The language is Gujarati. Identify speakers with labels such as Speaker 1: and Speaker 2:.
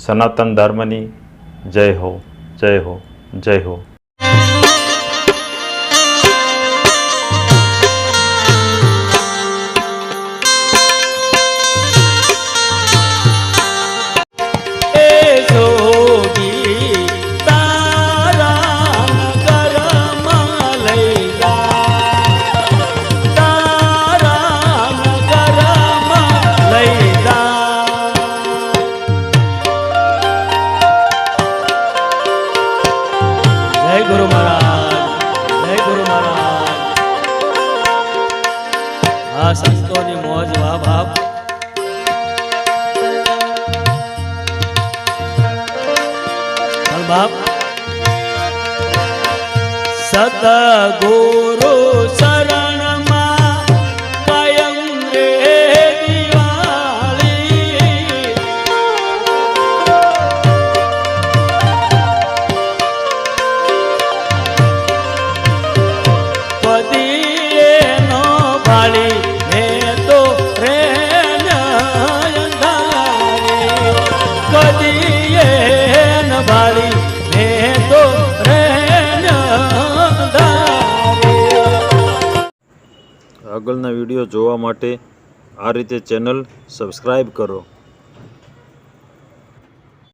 Speaker 1: સનાતન ધર્મની જય હો જય હો જય હો
Speaker 2: જય ગુરુ મહારાજ, જય ગુરુ મહારાજ. આ સંતોની મોજ, વાહ બાપ બાપ સત ગુરુ શરણમાં ભાળી હે તો રે કદી ન હે તો
Speaker 1: આગળના વીડિયો જોવા માટે આ રીતે ચેનલ સબસ્ક્રાઈબ કરો.